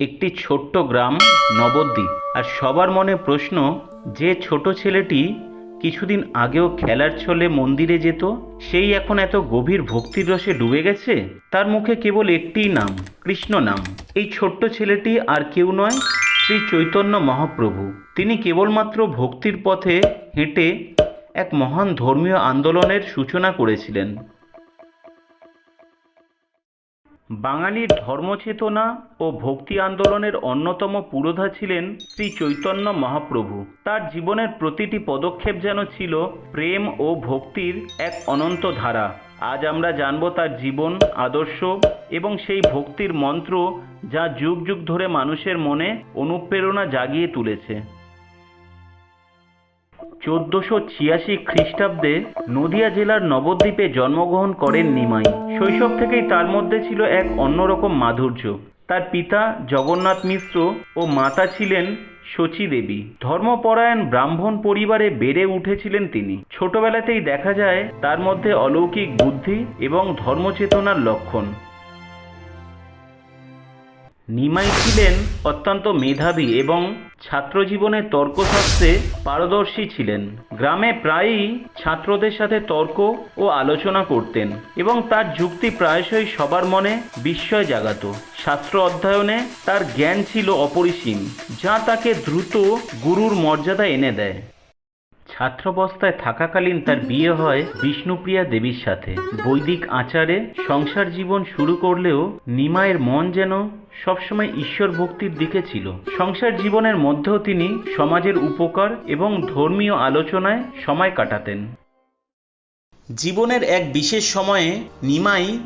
একটি ছোট্ট গ্রাম নবদ্বীপ। আর সবার মনে প্রশ্ন, যে ছোট ছেলেটি কিছুদিন আগেও খেলার ছলে মন্দিরে যেত, সেই এখন এত গভীর ভক্তির রসে ডুবে গেছে? তার মুখে কেবল একটিই নাম, কৃষ্ণ নাম। এই ছোট্ট ছেলেটি আর কেউ নয়, শ্রী চৈতন্য মহাপ্রভু। তিনি কেবলমাত্র ভক্তির পথে হেঁটে এক মহান ধর্মীয় আন্দোলনের সূচনা করেছিলেন। বাঙালির ধর্মচেতনা ও ভক্তি আন্দোলনের অন্যতম পুরোধা ছিলেন শ্রী চৈতন্য মহাপ্রভু। তার জীবনের প্রতিটি পদক্ষেপ যেন ছিল প্রেম ও ভক্তির এক অনন্ত ধারা। আজ আমরা জানব তার জীবন, আদর্শ এবং সেই ভক্তির মন্ত্র যা যুগ যুগ ধরে মানুষের মনে অনুপ্রেরণা জাগিয়ে তুলেছে। চোদ্দশো ছিয়াশি খ্রিস্টাব্দে নদিয়া জেলার নবদ্বীপে জন্মগ্রহণ করেন নিমাই। শৈশব থেকেই তার মধ্যে ছিল এক অন্যরকম মাধুর্য। তার পিতা জগন্নাথ মিশ্র ও মাতা ছিলেন শচী দেবী। ধর্মপরায়ণ ব্রাহ্মণ পরিবারে বেড়ে উঠেছিলেন তিনি। ছোটবেলাতেই দেখা যায় তার মধ্যে অলৌকিক বুদ্ধি এবং ধর্মচেতনার লক্ষণ। নিমাই ছিলেন অত্যন্ত মেধাবী এবং ছাত্রজীবনে তর্কশাস্ত্রে পারদর্শী ছিলেন। গ্রামে প্রায়ই ছাত্রদের সাথে তর্ক ও আলোচনা করতেন এবং তার যুক্তি প্রায়শই সবার মনে বিস্ময় জাগাত। শাস্ত্র অধ্যয়নে তার জ্ঞান ছিল অপরিসীম, যা তাকে দ্রুত গুরুর মর্যাদা এনে দেয়। ছাত্রাবস্থায় থাকাকালীন তার বিয়ে হয় বিষ্ণুপ্রিয়া দেবীর সাথে। বৈদিক আচারে সংসার জীবন শুরু করলেও নিমায়ের মন যেন সবসময় ঈশ্বর ভক্তির দিকে ছিল। সংসার জীবনের মধ্যেও তিনি সমাজের উপকার এবং ধর্মীয় আলোচনায় সময় কাটাতেন। জীবনের এক বিশেষ সময়ে নিমাই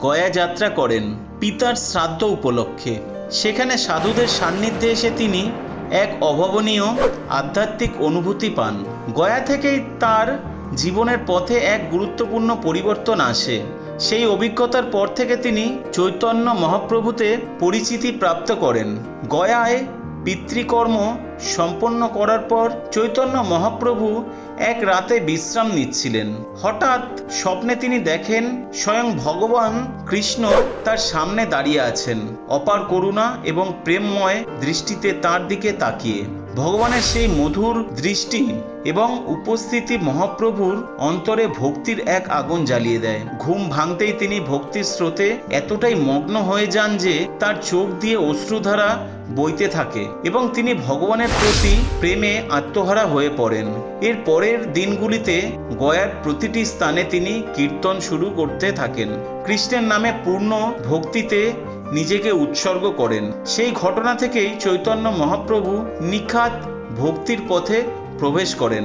গয়া যাত্রা করেন, পিতার শ্রাদ্ধ উপলক্ষে। সেখানে সাধুদের সান্নিধ্যে এসে তিনি এক অভাবনীয় আধ্যাত্মিক অনুভূতি পান। গয়া থেকেই তার জীবনের পথে এক গুরুত্বপূর্ণ পরিবর্তন আসে। সেই অভিজ্ঞতার পর থেকে তিনি চৈতন্য মহাপ্রভুতে পরিচিতি প্রাপ্ত করেন। গয়ায় পিতৃকর্ম সম্পন্ন করার পর চৈতন্য মহাপ্রভু এক রাতে বিশ্রাম নিচ্ছিলেন। হঠাৎ স্বপ্নে তিনি দেখেন স্বয়ং ভগবান কৃষ্ণ তার সামনে দাঁড়িয়ে আছেন। অপার করুণা এবং প্রেমময় দৃষ্টিতে তার দিকে তাকিয়ে। ভগবানের সেই মধুর দৃষ্টি এবং উপস্থিতি মহাপ্রভুর অন্তরে ভক্তির এক আগুন জ্বালিয়ে দেয়। ঘুম ভাঙতেই তিনি ভক্তির স্রোতে এতটাই মগ্ন হয়ে যান যে তার চোখ দিয়ে অশ্রুধারা বইতে থাকে এবং তিনি ভগবানের প্রতি প্রেমে আত্মহারা হয়ে পড়েন। এর পরের দিনগুলিতে গয়ার প্রতিটি স্থানে তিনি কীর্তন শুরু করতে থাকেন। কৃষ্ণের নামে পূর্ণ ভক্তিতে নিজেকে উৎসর্গ করেন। সেই ঘটনা থেকেই চৈতন্য মহাপ্রভু নিখাত ভক্তির পথে প্রবেশ করেন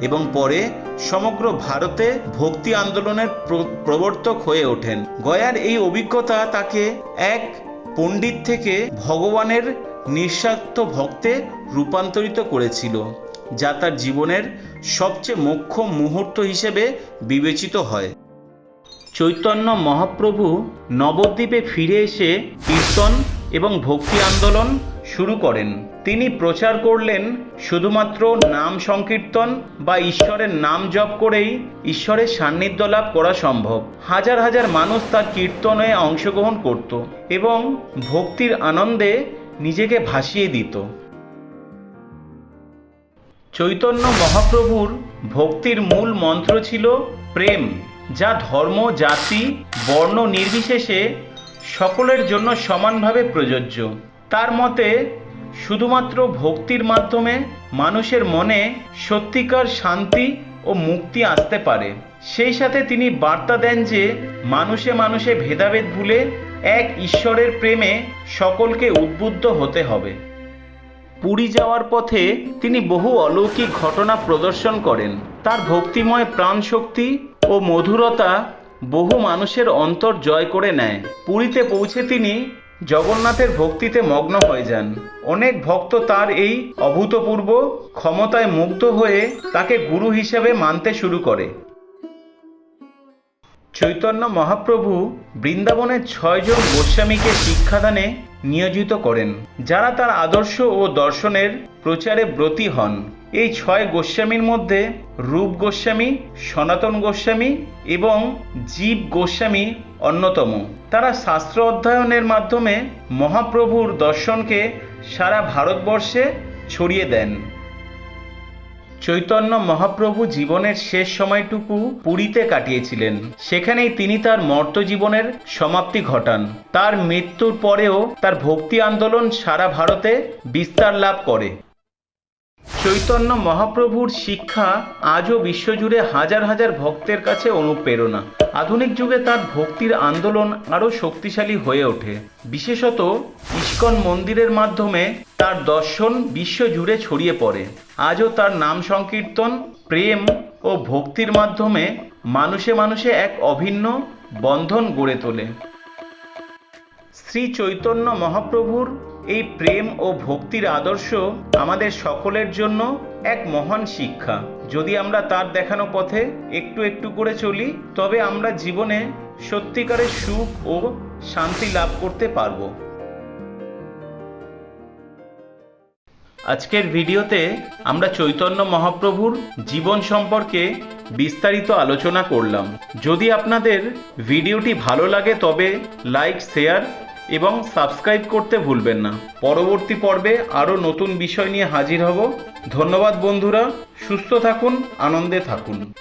এবং পরে সমগ্র ভারতে ভক্তি আন্দোলনের প্র- প্রবর্তক হয়ে ওঠেন। গয়ার এই অভিজ্ঞতা তাকে এক পণ্ডিত থেকে ভগবানের নিঃস্বার্থ ভক্তে রূপান্তরিত করেছিল, যা তার জীবনের সবচেয়ে মুখ্য মুহূর্ত হিসেবে বিবেচিত হয়। চৈতন্য মহাপ্রভু নবদ্বীপে ফিরে এসে কীর্তন এবং ভক্তি আন্দোলন শুরু করেন। তিনি প্রচার করলেন শুধুমাত্র নাম সংকীর্তন বা ঈশ্বরের নাম জপ করেই ঈশ্বরের সান্নিধ্য লাভ করা সম্ভব। হাজার হাজার মানুষ তার কীর্তনে অংশগ্রহণ করত এবং ভক্তির আনন্দে নিজেকে ভাসিয়ে দিত। চৈতন্য মহাপ্রভুর ভক্তির মূল মন্ত্র ছিল প্রেম। যা ধর্ম, জাতি, বর্ণ নির্বিশেষে সকলের জন্য সমানভাবে প্রযোজ্য। তার মতে, শুধুমাত্র ভক্তির মাধ্যমে মানুষের মনে সত্যিকার শান্তি ও মুক্তি আসতে পারে। সেই সাথে তিনি বার্তা দেন যে, মানুষে মানুষে ভেদাভেদ ভুলে এক ঈশ্বরের প্রেমে সকলকে উদ্বুদ্ধ হতে হবে। পুরী যাওয়ার পথে তিনি বহু অলৌকিক ঘটনা প্রদর্শন করেন। তার ভক্তিময় প্রাণশক্তি ও মধুরতা বহু মানুষের অন্তর জয় করে নেয়। পুরীতে পৌঁছে তিনি জগন্নাথের ভক্তিতে মগ্ন হয়ে যান। অনেক ভক্ত তার এই অভূতপূর্ব ক্ষমতায় মুগ্ধ হয়ে তাকে গুরু হিসেবে মানতে শুরু করে। চৈতন্য মহাপ্রভু বৃন্দাবনের ছয়জন গোস্বামীকে শিক্ষাদানে নিয়োজিত করেন। যারা তার আদর্শ ও দর্শনের প্রচারে ব্রতী হন, এই ছয় গোস্বামীর মধ্যে রূপ গোস্বামী, সনাতন গোস্বামী এবং জীব গোস্বামী অন্যতম। তারা শাস্ত্র অধ্যয়নের মাধ্যমে মহাপ্রভুর দর্শনকে সারা ভারতবর্ষে ছড়িয়ে দেন। চৈতন্য মহাপ্রভু জীবনের শেষ সময়টুকু পুরীতে কাটিয়েছিলেন। সেখানেই তিনি তার মর্ত জীবনের সমাপ্তি ঘটান। তার মৃত্যুর পরেও তার ভক্তি আন্দোলন সারা ভারতে বিস্তার লাভ করে। চৈতন্য মহাপ্রভুর শিক্ষা আজও বিশ্বজুড়ে হাজার হাজার ভক্তের কাছে অনুপ্রেরণা। আধুনিক যুগে তার ভক্তির আন্দোলন আরও শক্তিশালী হয়ে ওঠে। বিশেষত ইস্কন মন্দিরের মাধ্যমে তার দর্শন বিশ্বজুড়ে ছড়িয়ে পড়ে। আজও তার নাম সংকীর্তন, প্রেম ও ভক্তির মাধ্যমে মানুষে মানুষে এক অভিন্ন বন্ধন গড়ে তোলে। শ্রী চৈতন্য মহাপ্রভুর এই প্রেম ও ভক্তির আদর্শ আমাদের সকলের জন্য এক মহান শিক্ষা। যদি আমরা তার দেখানো পথে একটু একটু করে চলি, তবে আমরা জীবনে সত্যিকারের সুখ ও শান্তি লাভ করতে পারব। আজকের ভিডিওতে আমরা চৈতন্য মহাপ্রভুর জীবন সম্পর্কে বিস্তারিত আলোচনা করলাম। যদি আপনাদের ভিডিওটি ভালো লাগে, তবে লাইক, শেয়ার এবং সাবস্ক্রাইব করতে ভুলবেন না। পরবর্তী পর্বে আরও নতুন বিষয় নিয়ে হাজির হব। ধন্যবাদ বন্ধুরা, সুস্থ থাকুন, আনন্দে থাকুন।